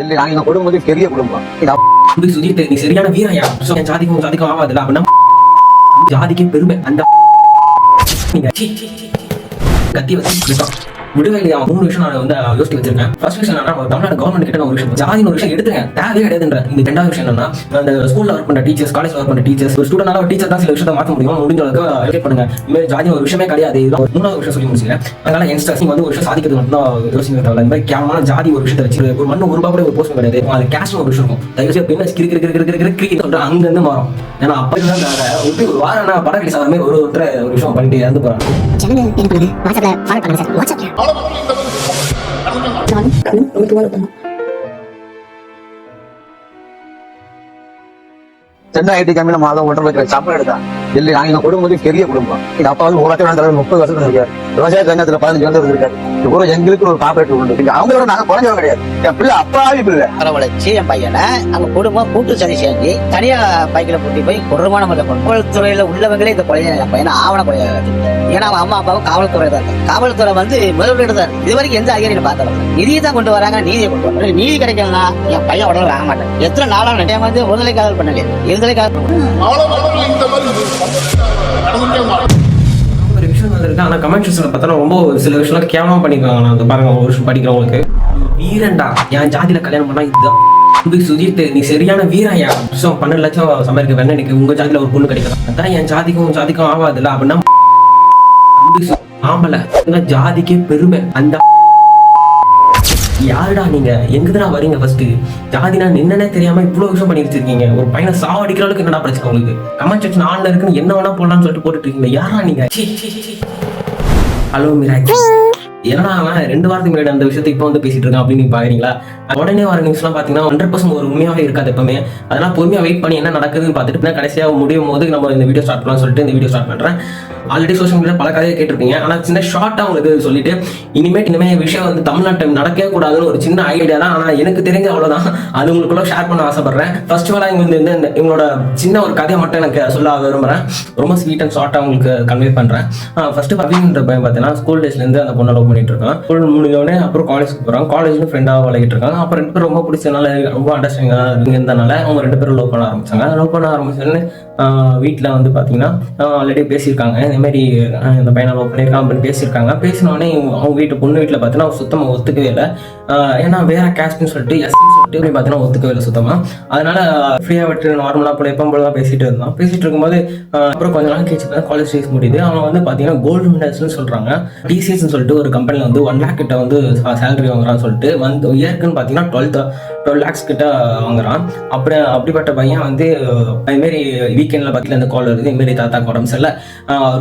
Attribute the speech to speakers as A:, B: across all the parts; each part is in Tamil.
A: இல்லை நாங்க எங்க குடும்பம் வந்து பெரிய குடும்பம். இது
B: சுஜித் நீ சரியான வீரையா? So, என் ஜாதிக்கும் ஜாதிக்கும் ஆகாதுல அப்படின்னா ஜாதிக்கே பெருமை. அந்த நீங்க கத்தி வச்சு விட்டோம் விடுவேலி மூணு விஷயம் நான் வந்து யோசிச்சு வச்சிருக்கேன். ஃபர்ஸ்ட் விஷயம் என்னன்னா தமிழ்நாடு கவர்மெண்ட் கிட்ட ஒரு விஷயம் ஜாதின்னு ஒரு விஷயம் எடுத்துங்க தேவையே கிடையாதுன்ற. இந்த ரெண்டாவது விஷயம் என்னன்னா அந்த ஸ்கூல்ல ஒர்க் பண்ண டீச்சர்ஸ் காலேஜ் ஒர்க் பண்ண டீச்சர்ஸ் ஒரு ஸ்டூடெண்டால ஒரு டீச்சர் தான் சில விஷயத்தை மாற்ற முடியும். முடிஞ்ச அளவுக்கு எஜுகேட் பண்ணுங்க. இந்த மாதிரி ஜாதி ஒரு விஷயமே கிடையாது. இதெல்லாம் ஒரு மூணாவது விஷயம் சொல்லி முடிச்சிருக்கேன் அதனால யங்ஸ்டர்ஸ் நீங்க வந்து ஒரு விஷயம் சாதிக்கிறது மட்டும் தான் யோசிக்க தேவை இந்த மாதிரி கேவலமான ஜாதி ஒரு விஷயத்தை வச்சு ஒரு மண்ணு ஒரு ரூபா கூட ஒரு போஸ்ட் கிடையாது. அது கேஷ் ஒரு விஷயம் இருக்கும். தயவு செய்து பின்ன கிரி கிரி கிரி கிரி கிரி கிரி சொல்லிட்டு அங்க இருந்து மாறும். ஏன்னா அப்படி தான் எப்படி ஒரு வாரம் படம் கிடைச்ச மாதிரி ஒரு ஒருத்தர் ஒரு விஷயம் பண்ணிட்டு இறந்து போறாங்க.
C: சேனல் என்ன பண்ணுங்க வாட்ஸ்அப்ல ஃபாலோ
A: சென்னை ஐடி கம்பெனி மாதம் ஒன்றரை லட்சம் சம்பளம் எடுத்தான் இல்லை நாங்க குடும்பம் வந்து பெரிய குடும்பம். எங்க அப்பா வந்து ஒரு லட்சம் வேண்டாம் முப்பது வருஷம் இருக்காரு. விவசாய சங்கத்துல பதினஞ்சு வருஷம் இருக்காரு. ஒரு எங்களுக்கு ஒரு காப்பரேட் உண்டு. இங்க அவங்களோட நாங்க குறைஞ்சவங்க கிடையாது. என் பிள்ளை அப்பாவி பிள்ளை.
D: வரவழைச்சு என் பையனை அவங்க குடும்பம் கூட்டு சதி செஞ்சு தனியா பைக்கில கூட்டி போய் கொடூரமான முறையில் காவல்துறையில உள்ளவங்களே இந்த கொலையை என் பையனை ஆவண கொலையா ஏன்னா அவன் அம்மா அப்பாவும் காவல்துறை தான். இருக்காங்க காவல்துறை வந்து முதலீடு தான் இருக்கு. இது வரைக்கும் எந்த அதிகாரியும் பார்த்தோம் நிதியை தான் கொண்டு வராங்க நீதியை கொண்டு வராங்க. நீதி கிடைக்கலன்னா என் பையன் உடனே வாங்க மாட்டேன். எத்தனை நாளாக நிறைய வந்து முதலை காதல் பண்ணல இருதலை
B: ஒரு விஷயம் வந்திருக்கு ஆனா கமெண்ட் செக்ஷன்ல பார்த்தா ரொம்ப சில விஷயம்லாம் கேமரா பண்ணிருக்காங்க. நான் அந்த பாருங்க ஒரு விஷயம் படிக்கிறவங்களுக்கு. வீரன்டா என் ஜாதியில கல்யாணம் பண்ணா இதுதான். வந்து சுஜித் நீ சரியான வீராயா? விஷயம் பன்னெண்டு லட்சம் சம்பாதிக்க வேணா எனக்கு உங்க ஜாதியில ஒரு பொண்ணு கிடைக்கலாம் அதான் என் ஜாதிக்கும் ஜாதிக்கும் ஆகாதுல்ல அப்படின்னா தம்பி ஆம்பளை. ஜாதிக்கே பெருமை. அந்த யாருடா நீங்க? எங்கதுடா வரீங்க ஃபர்ஸ்ட் ஜாதினா என்னன்னே தெரியாம இவ்வளவு விஷயம் பண்ணி வச்சிருக்கீங்க. ஒரு பையனை சாவடிக்கிற அளவுக்கு என்னடா பிரச்சனை உங்களுக்கு? கமெண்ட் செக்ஷன் ஆன்ல இருக்குன்னு என்ன வேணா போடலாம்னு சொல்லிட்டு போட்டுட்டு இருக்கீங்க. யாரா நீங்க? ஹலோ மிராஜ் என்னடா அவன் ரெண்டு வாரத்துக்கு முன்னாடி அந்த விஷயத்தை இப்போ வந்து பேசிட்டு இருக்கான் அப்படின்னு நீங்க பாக்குறீங்களா? உடனே வர நியூஸ்லாம் பாத்தீங்கன்னா ஹண்ட்ரட் பர்சன்ட் ஒரு உண்மையாவே இருக்காது எப்பவுமே. அதெல்லாம் பொறுமையா வெயிட் பண்ணி என்ன நடக்குதுன்னு பார்த்துட்டு கடைசியா முடியும் போது நம்ம இந்த வீடியோ ஸ்டார்ட் பண்ணலாம் சொல்லிட்டு இந்த வீடியோ ஸ்டார்ட் பண்றேன். ஆல்ரெடி சோஷியல் மீடியா பல கதையை கேட்டிருப்பீங்க. ஆனா சின்ன ஷார்ட்டா உங்களுக்கு சொல்லிட்டு இனிமேட் இனிமேல் விஷயம் வந்து தமிழ்நாட்டில் நடக்கவே கூடாதுன்னு ஒரு சின்ன ஐடியா தான். ஆனா எனக்கு தெரிஞ்ச அவ்வளவுதான். அது உங்களுக்குள்ள ஷேர் பண்ண ஆசைப்படுறேன். ஃபர்ஸ்ட் ஆஃப் ஆல் இங்க வந்து இந்த இவங்களோட சின்ன ஒரு கதையை மட்டும் எனக்கு சொல்ல விரும்புறேன். ரொம்ப ஸ்வீட் அண்ட் ஷார்ட்டா உங்களுக்கு கன்வே பண்றேன். ஃபர்ஸ்ட் பவின்ற பையன் பார்த்தீங்கன்னா ஸ்கூல் டேஸ்ல இருந்து அந்த பொண்ணை லவ் பண்ணிட்டு இருக்கான். ஸ்கூல் முடிஞ்சோடனே அப்புறம் காலேஜ்க்கு போறான். காலேஜ்ல ஃப்ரெண்டாக வளர்கிட்டு இருக்காங்க. அப்புறம் ரெண்டு பேரும் ரொம்ப பிடிச்சதுனால ரொம்ப அண்டர்ஸ்டாண்டிங் இருந்தனால அவங்க ரெண்டு பேரும் லவ் பண்ண ஆரம்பிச்சாங்க. லவ் பண்ண ஆரம்பிச்சோடனே வீட்டில் வந்து பார்த்தீங்கன்னா ஆல்ரெடி பேசியிருக்காங்க. இந்த மாதிரி இந்த பையனை லவ் பண்ணியிருக்கான் அப்படின்னு பேசியிருக்காங்க. பேசினோடனே அவங்க வீட்டு பொண்ணு வீட்டில் பார்த்தீங்கன்னா அவங்க சுத்தமாக ஒத்துக்கவே இல்லை. ஏன்னா வேற கேஸ்ட்னு சொல்லிட்டு எஸ்ன்னு சொல்லிட்டு இப்படி பார்த்தீங்கன்னா ஒத்துக்கவே இல்லை சுத்தமாக அதனால ஃப்ரீயாக விட்டு நார்மலாக போல எப்போ போல தான் பேசிட்டு இருந்தான். பேசிட்டு இருக்கும்போது அப்புறம் கொஞ்ச நாள் கழிச்சு காலேஜ் டேஸ் முடியுது. அவன் வந்து பார்த்தீங்கன்னா கோல்டு மெடல்ஸ்னு சொல்கிறாங்க டிசிஎஸ்னு சொல்லிட்டு ஒரு கம்பெனியில் வந்து ஒன் லேக் கிட்ட வந்து சேலரி வாங்குறான்னு சொல்லிட்டு வந்து இயர்க்குன்னு பார்த்தீங்கன்னா டுவெல் டுவெல் லேக்ஸ் கிட்ட வாங்குறான். அப்புறம் அப்படிப்பட்ட பையன் வந்து அதுமாரி வீக்கெண்டில் பார்த்தீங்கன்னா இந்த கால் வருது. இதுமாரி தாத்தாக்கு உடம்பு சரியில்லை.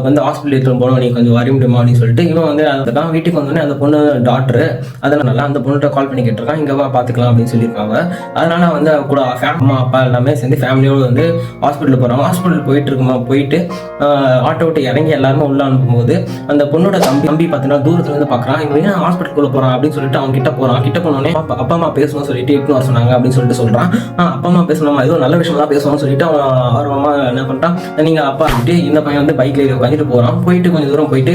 B: வந்து ஹாஸ்பிட்டல் எடுத்துகிட்டு போனோம் நீ கொஞ்சம் வர முடியுமா அப்படின்னு சொல்லிட்டு இவன் வந்து அதுதான் வீட்டுக்கு வந்தோடனே அந்த பொண்ணு டாக்டர் நல்லா அந்த பொண்ணுகிட்ட கால் பண்ணி கேட்டிருக்கான் இங்கே வா பார்த்துக்கலாம் அப்படின்னு சொல்லியிருக்காங்க. அதனால வந்து அவ கூட அம்மா அப்பா எல்லாமே சேர்ந்து ஃபேமிலியோடு வந்து ஹாஸ்பிட்டல் போகிறாங்க ஹாஸ்பிட்டல் போயிட்டு இருக்குமா போயிட்டு ஆட்டோ விட்டு இறங்கி எல்லாருமே உள்ள அனுப்பும்போது அந்த பொண்ணோட தம்பி தம்பி பார்த்தீங்கன்னா தூரத்துல இருந்து பார்க்குறான் இவன் ஏன் ஹாஸ்பிட்டலுக்குள்ள போகிறான் அப்படின்னு சொல்லிட்டு அவங்க கிட்ட போகிறான் கிட்ட போனோடனே அப்பா அப்பா அம்மா பேசணும்னு சொல்லிட்டு எப்படி வர சொன்னாங்க அப்படின்னு சொல்லிட்டு சொல்கிறான் அப்பா அம்மா பேசணுமா? ஏதோ நல்ல விஷயம் தான் பேசணும்னு சொல்லிட்டு அவன் ஆர்வமாக என்ன பண்ணிட்டான். நீங்கள் அப்பா வந்துட்டு இந்த பையன் வந்து பைக்ல ஏறி போகிறான் போறான். போயிட்டு கொஞ்சம் தூரம் போயிட்டு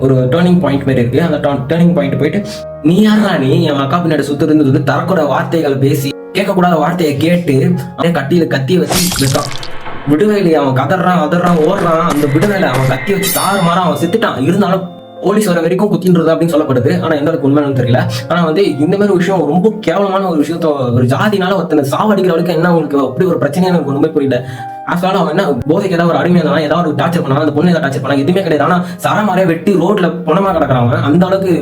B: ஒரு டேர்னிங் பாயிண்ட் மாதிரி இருக்கு. அந்த டேர்னிங் பாயிண்ட் போயிட்டு நீ யாரா நீ? என் அக்கா பின்னாடி சுத்து இருந்து தரக்கூட வார்த்தைகளை பேசி கேட்கக்கூடாத வார்த்தையை கேட்டு அப்படியே கட்டியில கத்தி வச்சு விட்டான். விடுவேலி அவன் கதறான் அதறான் ஓடுறான். அந்த விடுவேலை அவன் கத்தி வச்சு தாறு மாற அவன் செத்துட்டான். இருந்தாலும் போலீஸ் வர வரைக்கும் குத்தின்றது அப்படின்னு சொல்லப்படுது. ஆனா எந்த அளவுக்கு உண்மையானு தெரியல. ஆனா வந்து இந்த மாதிரி விஷயம் ரொம்ப கேவலமான ஒரு விஷயத்த ஒரு ஜாதினால ஒருத்தனை சாவடிக்கிற அளவுக்கு என்ன உங்களுக்கு அப்படி ஒரு பிரச்சனையான எனக்கு ஒண்ணுமே புரியல. ஆக்சுவலாக அவன் என்ன போதைக்கு ஏதாவது ஒரு அடிமையா இருந்தாலும் ஏதாவது ஒரு டார்ச்சர் பண்ணாலும் அந்த பொண்ணு ஏதாவது டார்ச்சர் பண்ணா எதுவுமே கிடையாது. ஆனால் சரமாரியா வெட்டி ரோட்டில் பணமாக கிடக்குறாங்க அந்த அளவுக்கு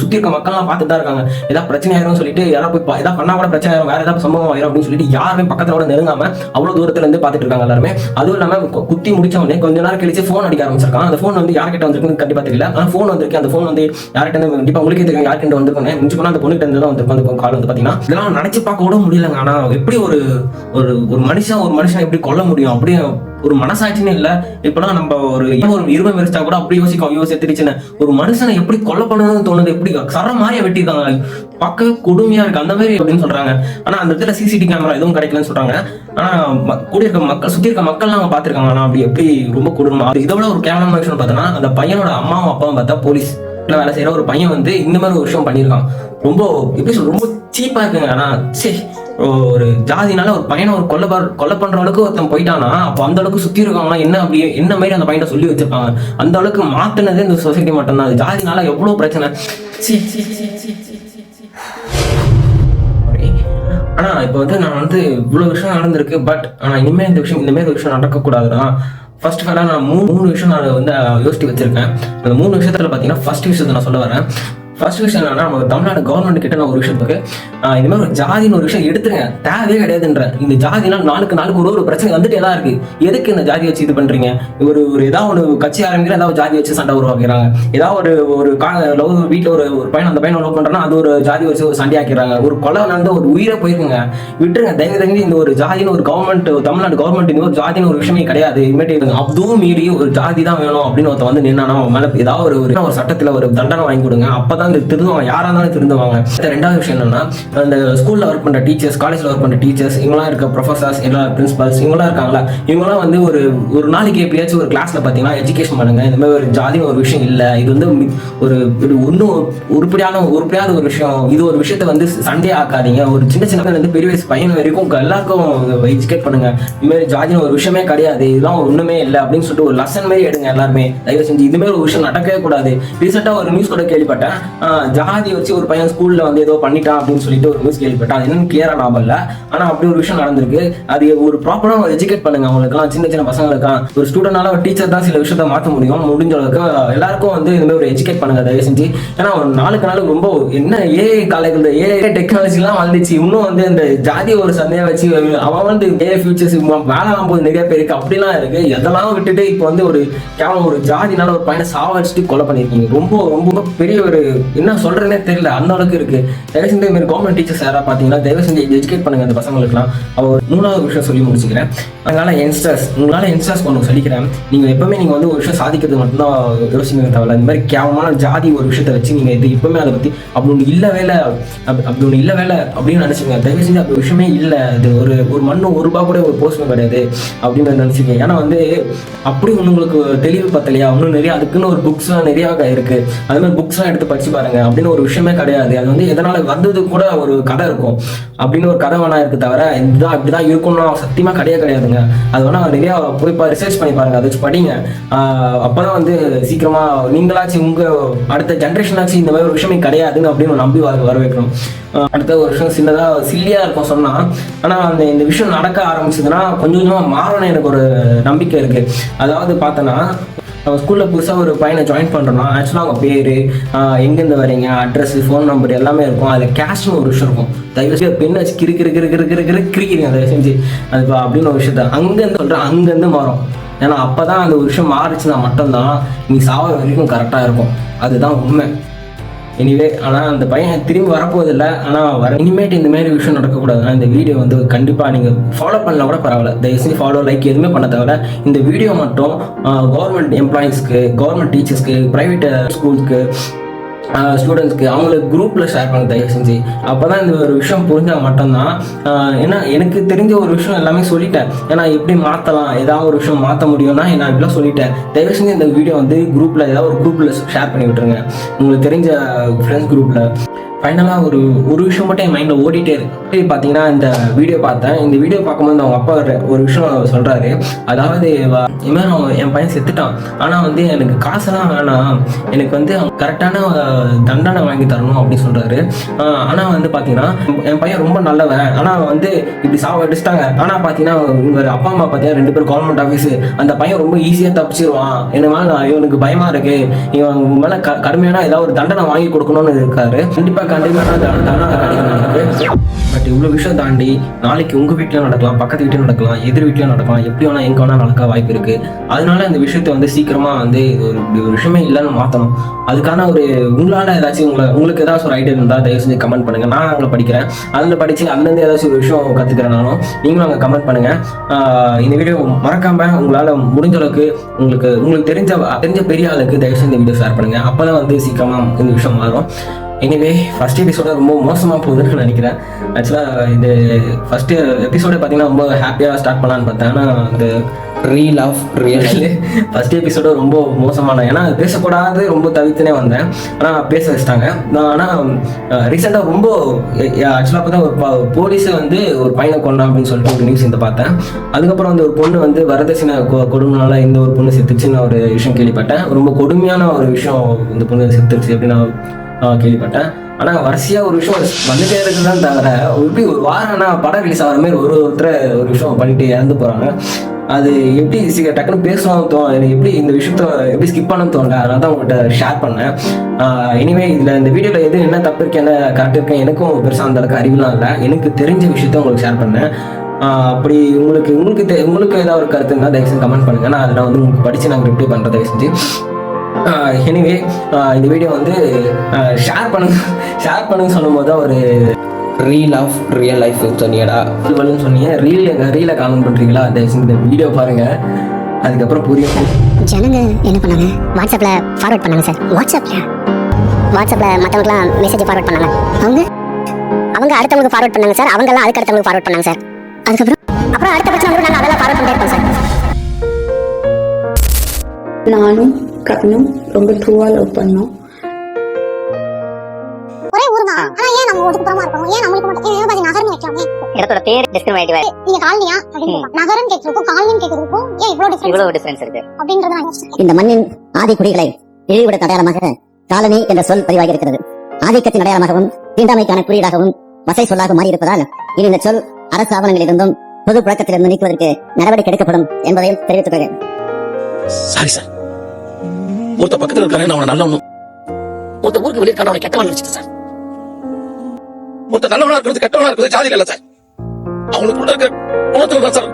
B: சுற்றி இருக்க மக்கள்லாம் பார்த்துட்டு தான் இருக்காங்க. ஏதாவது பிரச்சனை ஆயிரும் சொல்லிட்டு யாராவது போய் ஏதாவது பண்ணா கூட பிரச்சனை ஆயிரும் வேற ஏதாவது சம்பவம் ஆயிரும் அப்படின்னு சொல்லிட்டு யாருமே பக்கத்தில் கூட நெருங்காம அவ்வளோ தூரத்துல இருந்து பார்த்துட்டு இருக்காங்க எல்லாருமே. அதுவும் இல்லாமல் குத்தி முடிச்ச உடனே கொஞ்ச நேரம் கழிச்சு ஃபோன் அடிக்க ஆரம்பிச்சிருக்கான். அந்த ஃபோன் வந்து யார்கிட்ட வந்திருக்குன்னு கண்டிப்பாக தெரியல. ஆனால் ஃபோன் வந்திருக்கு. அந்த ஃபோன் வந்து யார்கிட்ட கண்டிப்பாக கண்டிப்பா உங்களுக்கே தெரியும். யார்கிட்ட வந்திருக்கோம் முடிச்சு போனால் அந்த பொண்ணுகிட்ட இருந்து தான் வந்திருக்கும். அந்த கால் வந்து பார்த்தீங்கன்னா இதெல்லாம் நினைச்சு பார்க்க கூட முடியலங்க. ஆனால் எப்படி ஒரு ஒரு ஒரு மனுஷன் ஒரு மனுஷன் எப்படி கொல்ல முடியும்? அப்படியே ஒரு மனசாட்சின்னு இல்ல. இப்பெல்லாம் நம்ம ஒரு ஒரு இருபது மெரிச்சா கூட அப்படி யோசிக்கும். யோசிச்சு திருச்சின்னு ஒரு மனுஷனை எப்படி கொலை பண்ணணும்னு தோணுது? எப்படி சர மாதிரியா வெட்டிருக்காங்க பார்க்கவே கொடுமையா இருக்கு. அந்த மாதிரி அப்படின்னு சொல்றாங்க. ஆனா அந்த இடத்துல சிசிடி கேமரா எதுவும் கிடைக்கலன்னு சொல்றாங்க. ஆனா கூடிய இருக்க மக்கள் சுத்தி இருக்க மக்கள்லாம் அவங்க பாத்துருக்காங்க ஆனா அப்படி எப்படி ரொம்ப கொடுமை இதை விட ஒரு கேவலமான விஷயம் பார்த்தோன்னா அந்த பையனோட அம்மாவும் அப்பாவும் பார்த்தா போலீஸ் வேலை செய்யற ஒரு பையன் வந்து இந்த மாதிரி ஒரு விஷயம் பண்ணியிருக்கான். ரொம்ப எப்படி சொல்ற ரொம்ப சீப்பா இருக்குங்க. ஆனா சே ஒரு ஜாதினால ஒரு பையனை ஒரு கொலை பண்- கொலை பண்ற அளவுக்கு ஒருத்தன் போயிட்டானா அப்போ அந்த அளவுக்கு சுத்தி இருக்காங்களா என்ன அப்படி என்ன மாதிரி அந்த பையனை சொல்லி வச்சிருப்பாங்க? அந்த அளவுக்கு மாத்தினது இந்த சொசைட்டி மட்டும்தான். அது ஜாதினால எவ்வளவு பிரச்சனை? ஆனா இப்போ வந்து நான் வந்து இவ்வளவு விஷயம் நடந்திருக்கு பட் ஆனா இனிமே இந்த விஷயம் இந்த மாதிரி விஷயம் நடக்கக்கூடாதுதான் ஃபர்ஸ்ட் ஆஃப் ஆல் நான் மூணு மூணு விஷயம் நான் வந்து யோசிச்சு வச்சிருக்கேன். அந்த மூணு விஷயத்துல பார்த்தீங்கன்னா ஃபர்ஸ்ட் விஷயத்தை நான் சொல்ல வரேன். ஃபர்ஸ்ட் விஷயம் என்னன்னா நம்ம தமிழ்நாடு கவர்மெண்ட் கிட்ட நான் ஒரு விஷயத்துக்கு இருக்கு. இந்த மாதிரி ஒரு ஜாதின்னு ஒரு விஷயம் எடுத்துருங்க தேவையே கிடையாதுன்ற. இந்த ஜாதினா நாளுக்கு நாளுக்கு ஒரு ஒரு பிரச்சனை வந்துட்டே தான் இருக்கு. எதுக்கு இந்த ஜாதி வச்சு இது பண்றீங்க? ஒரு ஒரு ஏதாவது ஒரு கட்சி ஆரம்பிக்கிற ஏதாவது ஜாதி வச்சு சண்டை உருவாக்குறாங்க. ஏதாவது ஒரு ஒரு லவ் வீட்டில் ஒரு ஒரு பையன் அந்த பையனை லவ் பண்றேன்னா அது ஒரு ஜாதி வச்சு ஒரு சண்டை ஆக்கிறாங்க ஒரு கொலை நடந்து ஒரு உயிரை போயிருக்குங்க. விட்டுருங்க தயவு தங்கி இந்த ஒரு ஜாதின்னு ஒரு கவர்மெண்ட் தமிழ்நாடு கவர்மெண்ட் இந்த ஒரு ஜாதின்னு ஒரு விஷயமே கிடையாது. இனிமேட்டு இது அதுவும் மீறி ஒரு ஜாதி தான் வேணும் அப்படின்னு ஒருத்தன் வந்து நின்னா அவன் மேல ஏதாவது ஒரு ஒரு சட்டத்தில் ஒரு தண்டனை வாங்கி கொடுங்க. அப்பதான் இந்த திருந்துவாங்க யாராக இருந்தாலும் திருந்துவாங்க. ரெண்டாவது விஷயம் என்னன்னா அந்த ஸ்கூலில் ஒர்க் பண்ணுற டீச்சர்ஸ் காலேஜில் ஒர்க் பண்ணுற டீச்சர்ஸ் இவங்களாம் இருக்க ப்ரொஃபசர்ஸ் எல்லா பிரின்சிபல்ஸ் இவங்களாம் இருக்காங்களா இவங்களாம் வந்து ஒரு ஒரு நாளைக்கு எப்படியாச்சும் ஒரு கிளாஸில் பார்த்தீங்கன்னா எஜுகேஷன் பண்ணுங்க. இந்த மாதிரி ஒரு ஜாதின்னு ஒரு விஷயம் இல்லை. இது வந்து ஒரு ஒன்றும் உருப்படியான உருப்படியாத ஒரு விஷயம். இது ஒரு விஷயத்தை வந்து சண்டே ஆக்காதீங்க. ஒரு சின்ன சின்ன பெரிய வயசு பையன் வரைக்கும் எல்லாருக்கும் எஜுகேட் பண்ணுங்க. இந்த மாதிரி ஜாதின்னு ஒரு விஷயமே கிடையாது. இதெல்லாம் ஒண்ணுமே இல்லை அப்படின்னு சொல்லிட்டு ஒரு லெசன் மாதிரி எடுங்க எல்லாருமே. தயவு செஞ்சு இது மாதிரி ஒரு விஷயம் நடக்கவே கூடாது. ரீசெண்டாக ஒரு நியூஸ் கூட கேள்விப்பட்டேன். ஜாதி வச்சு ஒரு பையன் ஸ்கூலில் வந்து ஏதோ பண்ணிட்டான் அப்படின்னு சொல்லிட்டு ஒரு நியூஸ் கேள்விப்பட்டேன் அது என்னன்னு கிளியராக ஞாபகம் இல்லை. ஆனால் அப்படி ஒரு விஷயம் நடந்திருக்கு. அது ஒரு ப்ராப்பராக எஜுகேட் பண்ணுங்க. அவங்களுக்குலாம் சின்ன சின்ன பசங்களுக்கெல்லாம். ஒரு ஸ்டூடெண்டால ஒரு டீச்சர் தான் சில விஷயத்த மாற்ற முடியும். முடிஞ்ச அளவுக்கு எல்லாருக்கும் வந்து இந்த மாதிரி ஒரு எஜுகேட் பண்ணுங்க தயவு செஞ்சு. ஏன்னா ஒரு நாளுக்கு நாளுக்கு ரொம்ப என்ன ஏஐ காலைகள் ஏஐ டெக்னாலஜிலாம் வந்துச்சு இன்னும் வந்து இந்த ஜாதியை ஒரு சந்தையை வச்சு அவன் வந்து ஏ ஃபியூச்சர்ஸ் வேலைலாம் போது நிறைய பேருக்கு. அப்படிலாம் இருக்கு. எதெல்லாம் விட்டுட்டு இப்போ வந்து ஒரு கேவலம் ஒரு ஜாதினால ஒரு பையனை சாவடிச்சுட்டு கொலை பண்ணியிருக்கீங்க. ரொம்ப ரொம்ப பெரிய ஒரு என்ன சொல்றேனே தெரியல. அந்த அளவுக்கு இருக்கு. தயவு செஞ்சு இந்த மாதிரி கவர்மெண்ட் டீச்சர்ஸ் யாராவது பார்த்தீங்கன்னா தயவு செஞ்சு எஜுகேட் பண்ணுங்க. அந்த பசங்களுக்குலாம் அவர் மூணாவது விஷயம் சொல்லி முடிச்சுக்கிறேன். அதனால யங்ஸ்டர்ஸ் உங்களால் யங்ஸ்டர்ஸ் ஒன்று சொல்லிக்கிறேன். நீங்கள் எப்பவுமே நீங்கள் வந்து ஒரு விஷயம் சாதிக்கிறது மட்டும்தான் யோசிக்க தேவையில்ல இந்த மாதிரி கேவலமான ஜாதி ஒரு விஷயத்தை வச்சு நீங்கள் இது எப்பவுமே அதை பற்றி அப்படி ஒன்று இல்லை வேலை அப்படி அப்படி ஒன்று இல்லை வேலை அப்படின்னு நினச்சிங்க தயவு செஞ்சு அப்படி விஷயமே இல்லை. அது ஒரு ஒரு மண்ணு ஒரு ரூபா கூட ஒரு போஸ்ட்டும் கிடையாது அப்படின்னு நினச்சிங்க ஏன்னா வந்து அப்படி ஒன்று உங்களுக்கு தெளிவு பத்தலையா? இன்னும் நிறைய அதுக்குன்னு ஒரு புக்ஸ்லாம் நிறையா இருக்குது அது மாதிரி புக்ஸ்லாம் எடுத்து படிச்சு பாருங்க. அப்படின்னு ஒரு விஷயமே கிடையாது. அது வந்து எதனால் வந்தது கூட ஒரு கதை இருக்கும். அப்படின்னு ஒரு கதை வேணா இருக்கு தவிர இதுதான் அப்படிதான் இருக்கணும் சத்தியமாக கிடையாது கிடையாதுங்க. அது வேணா நிறைய போய் ரிசர்ச் பண்ணி பாருங்க. அதை வச்சு படிங்க. ஆஹ் அப்பதான் வந்து சீக்கிரமா நீங்களாச்சும் உங்க அடுத்த ஜென்ரேஷனாச்சும் இந்த மாதிரி ஒரு விஷயமே கிடையாதுன்னு அப்படின்னு நம்பி வர வர வைக்கணும் அடுத்த ஒரு விஷயம் சின்னதா சில்லியா இருக்கும் சொன்னா ஆனா அந்த இந்த விஷயம் நடக்க ஆரம்பிச்சதுன்னா கொஞ்சம் கொஞ்சமா மாறணும் எனக்கு ஒரு நம்பிக்கை இருக்கு. அதாவது பார்த்தோன்னா நம்ம ஸ்கூலில் புதுசாக ஒரு பையனை ஜாயின் பண்ணுறோம்னா ஆக்சுவலாக அவங்க பேர் எங்கேருந்து வரீங்க அட்ரஸ் ஃபோன் நம்பர் எல்லாமே இருக்கும். அதில் கேஷ்னு ஒரு விஷயம் இருக்கும். தயவு செய்து பெண்ணை வச்சு கிறு கிறு கிறு கிறு கிரு கிறு கிரிக்கிறீங்க தயவு செஞ்சு. அது அப்படின்னு ஒரு விஷயத்த அங்கேருந்து சொல்கிறேன் அங்கேருந்து மாறும். ஏன்னா அப்போ தான் அந்த ஒரு விஷயம் மாறுச்சுன்னா மட்டும்தான் நீ சாவ வரைக்கும் கரெக்டாக இருக்கும். அதுதான் உண்மை. எனிவே ஆனால் அந்த பையன் திரும்பி வரப்போதில்லை ஆனால் வர இனிமேட்டு இந்த மாதிரி விஷயம் நடக்கக்கூடாதுன்னா இந்த வீடியோ வந்து கண்டிப்பாக நீங்கள் ஃபாலோ பண்ணல கூட பரவாயில்ல. தயவுசெய்து ஃபாலோ லைக் எதுவுமே பண்ண தவிர இந்த வீடியோ மட்டும் கவர்மெண்ட் எம்ப்ளாயீஸ்க்கு கவர்மெண்ட் டீச்சர்ஸ்க்கு ப்ரைவேட் ஸ்கூலுக்கு ஸ்டூடெண்ட்ஸ்க்கு அவங்களுக்கு குரூப்பில் ஷேர் பண்ண தயவு செஞ்சு. அப்போ தான் இந்த ஒரு விஷயம் புரிஞ்சால் மட்டும்தான் ஆஹ் ஏன்னா எனக்கு தெரிஞ்ச ஒரு விஷயம் எல்லாமே சொல்லிட்டேன். ஏன்னா எப்படி மாற்றலாம் ஏதாவது ஒரு விஷயம் மாற்ற முடியும்னா நான் இப்படிலாம் சொல்லிட்டேன். தயவு செஞ்சு இந்த வீடியோ வந்து குரூப்பில் ஏதாவது ஒரு குரூப்பில் ஷேர் பண்ணி விட்டுருங்க. உங்களுக்கு தெரிஞ்ச ஃப்ரெண்ட்ஸ் குரூப்பில் ஃபைனலாக ஒரு ஒரு விஷயம் மட்டும் என் மைண்டில் ஓடிட்டே இருக்கு. பார்த்தீங்கன்னா இந்த வீடியோ பார்த்தேன். இந்த வீடியோ பார்க்கும்போது அவங்க அப்பா ஒரு- ஒரு விஷயம் சொல்கிறாரு அதாவது இனிமேல் அவன் என் பையன் செத்துட்டான். ஆனால் வந்து எனக்கு காசெல்லாம் வேணாம். எனக்கு வந்து கரெக்டான தண்டனை வாங்கி தரணும் அப்படின்னு சொல்கிறாரு ஆனால் வந்து பார்த்தீங்கன்னா என் பையன் ரொம்ப நல்லவன். ஆனால் வந்து இப்படி சாவ அடிச்சிட்டாங்க. ஆனால் பார்த்தீங்கன்னா இவங்க அப்பா அம்மா பார்த்தீங்கன்னா ரெண்டு பேரும் கவர்மெண்ட் ஆஃபீஸ் அந்த பையன் ரொம்ப ஈஸியாக தப்பிச்சிருவான். என்ன மேலே இவனுக்கு பயமாக இருக்குது இவன் உன் மேலே க கடுமையான ஏதாவது ஒரு தண்டனை வாங்கி கொடுக்கணும்னு இருக்காரு. கண்டிப்பாக கண்டிப்பாக த- கிடைக்கும் பட் இவ்வளோ விஷயம் தாண்டி நாளைக்கு உங்கள் வீட்டில் நடக்கலாம் பக்கத்து வீட்டில் நடக்கலாம் எதிர் வீட்டில் நடக்கலாம் எப்படி வேணால் எங்கே வேணால் நடக்க வாய்ப்பு இருக்குது அதனால இந்த விஷயத்தை வந்து சீக்கிரமாக வந்து இது ஒரு இப்படி ஒரு விஷயமே இல்லைன்னு மாற்றணும் அதுக்கான ஒரு உங்களால் ஏதாச்சும் உங்களை உங்களுக்கு ஏதாச்சும் ஒரு ஐடியா இருந்தால் தயவு செஞ்சு கமெண்ட் பண்ணுங்கள் நான் அங்கே படிக்கிறேன். அதில் படித்து அதுலேருந்து ஏதாச்சும் ஒரு விஷயம் கற்றுக்கிறனாலும் நீங்களும் அங்கே கமெண்ட் பண்ணுங்கள் இந்த வீடியோ மறக்காமல் உங்களால் முடிஞ்ச அளவுக்கு உங்களுக்கு உங்களுக்கு தெரிஞ்ச தெரிஞ்ச பெரிய ஆளுக்கு தயவு செஞ்சு இந்த வீடியோ ஷேர் பண்ணுங்கள் அப்போ தான் வந்து சீக்கிரமாக இந்த விஷயம் மாறும். எனிவே ஃபர்ஸ்ட் எபிசோட ரொம்ப மோசமாக போகுதுன்னு நினைக்கிறேன். ஆக்சுவலாக இது ஃபர்ஸ்ட் எபிசோட பார்த்தீங்கன்னா ரொம்ப ஹாப்பியாக ஸ்டார்ட் பண்ணலான்னு பார்த்தேன். ஆனால் அந்த reel of real first episode ரொம்ப மோசமான ஏன்னா அது பேசக்கூடாது ரொம்ப தவித்துனே வந்தேன். ஆனால் பேச வச்சிட்டாங்க. நான் ஆனால் ரீசெண்டாக ரொம்ப ஆக்சுவலாக பார்த்தா ஒரு போலீஸை வந்து ஒரு பையனை கொண்டான் அப்படின்னு சொல்லிட்டு ஒரு நியூஸ் இந்த பார்த்தேன். அதுக்கப்புறம் வந்து ஒரு பொண்ணு வந்து வரதட்சணை கொ- கொடுமைனால இந்த ஒரு பொண்ணு செத்துச்சுன்னு ஒரு விஷயம் கேள்விப்பட்டேன். ரொம்ப கொடுமையான ஒரு விஷயம் இந்த பொண்ணு செத்துருச்சு அப்படின்னு கேள்விப்பட்டேன். ஆனால் வரிசையாக ஒரு விஷயம் வந்துட்டே இருக்குதான் தவிர எப்படி ஒரு ஆனால் படம் ரிலீஸ் ஆகிற மாதிரி ஒரு ஒருத்தர் ஒரு விஷயம் பண்ணிட்டு இறந்து போகிறாங்க அது எப்படி சீக்கிரம் டக்குன்னு பேசணும் தோ எனக்கு எப்படி இந்த விஷயத்த எப்படி ஸ்கிப் பண்ண தோணல. அதனால தான் உங்கள்கிட்ட ஷேர் பண்ணேன். இனிமே இதில் இந்த வீடியோவில் எது என்ன தப்பு இருக்கு என்ன கரெக்ட் இருக்கு எனக்கும் பெருசாக அந்த அளவுக்கு அறிவுலாம் இல்லை. எனக்கு தெரிஞ்ச விஷயத்த உங்களுக்கு ஷேர் பண்ணேன். அப்படி உங்களுக்கு உங்களுக்கு உங்களுக்கு ஏதாவது ஒரு கருத்து இருந்தால் தயவு செஞ்சு கமெண்ட் பண்ணுங்கள் நான் அதில் வந்து உங்களுக்கு படித்து நாங்கள் ரிப்ளை பண்ணுறேன் தயவு செஞ்சு எனிவே இந்த வீடியோ வந்து ஷேர் பண்ணுங்க. ஷேர் பண்ணுங்க சொல்லும்போது தான் ஒரு ரீல் ஆஃப் ரியல் லைஃப் சொன்னியடா சொல்லுன்னு சொன்னீங்க. ரீல் ரீலை காமெண்ட் பண்றீங்களா? தயவு செஞ்சு இந்த வீடியோ பாருங்க. அதுக்கப்புறம் புரியும்
C: ஜனங்க என்ன பண்ணாங்க வாட்ஸ்அப்ல ஃபார்வர்ட் பண்ணாங்க சார். வாட்ஸ்அப்ல வாட்ஸ்அப்ல மத்தவங்களுக்குலாம் மெசேஜ் ஃபார்வர்ட் பண்ணாங்க. அவங்க? அவங்க அடுத்தவங்களுக்கு ஃபார்வர்ட் பண்ணாங்க சார். அவங்க எல்லாம் அதுக்கு அடுத்தவங்களுக்கு ஃபார்வர்ட் பண்ணாங்க சார். அதுக்கப்புறம்? அப்புறம் அடுத்த பிரச்சனை வந்து நாங்க அதெல்லாம் ஃபார்வர்ட் பண்ணிட்டே இருப்போம் சார்.
E: நானும் கர்ணும் ரொம்ப ட்ரூவா லவ் பண்ணோம்.
F: ஒரே ஊர் தான் ஆனா ஏன் நம்ம ஒதுக்குப்புறமா இருக்கணும்? ஏன் நம்மளுக்கு மட்டும்? ஏன் பாதி நகர்னு வைக்கலாமே
G: இடத்தோட பேர் டிஸ்கிரிமினேட்டிவா
F: நீங்க காலனியா? அப்படின்னு கேட்பாங்க. நகரன் கேட்கறதுக்கும் காலனின்னு கேட்கறதுக்கும் ஏன் இவ்வளவு டிஃபரன்ஸ்
G: இவ்வளவு டிஃபரன்ஸ் இருக்கு.
F: அப்படின்றத நான் யோசிச்சேன்.
C: இந்த மண்ணின் ஆதி குடிகளை இழிவுடன் அடையாளமாக காலனி என்ற சொல் பதிவாகி இருக்கிறது ஆதிக்கத்தின் அடையாளமாகவும் தீண்டாமைக்கான குறியீடாகவும் வசை சொல்லாக மாறியிருப்பதால் இனி இந்த சொல் அரசு ஆவணங்களிலிருந்தும் பொது புழக்கத்திலிருந்து நீக்குவதற்கு நடவடிக்கை எடுக்கப்படும் என்பதையும்
H: சாரி சார் ஒருத்த பக்கத்துல இருக்கானே நான் அவனை நல்லவனும் ஒருத்த ஊருக்கு வெளியே அவனை கெட்டவன் நினைச்சிட்டேன் சார். ஒருத்த நல்லவனா இருக்கிறது கெட்டவனா இருக்கிறது ஜாதியில இல்ல சார். அவனுக்குள்ள இருக்க குணத்துல தான் சார்.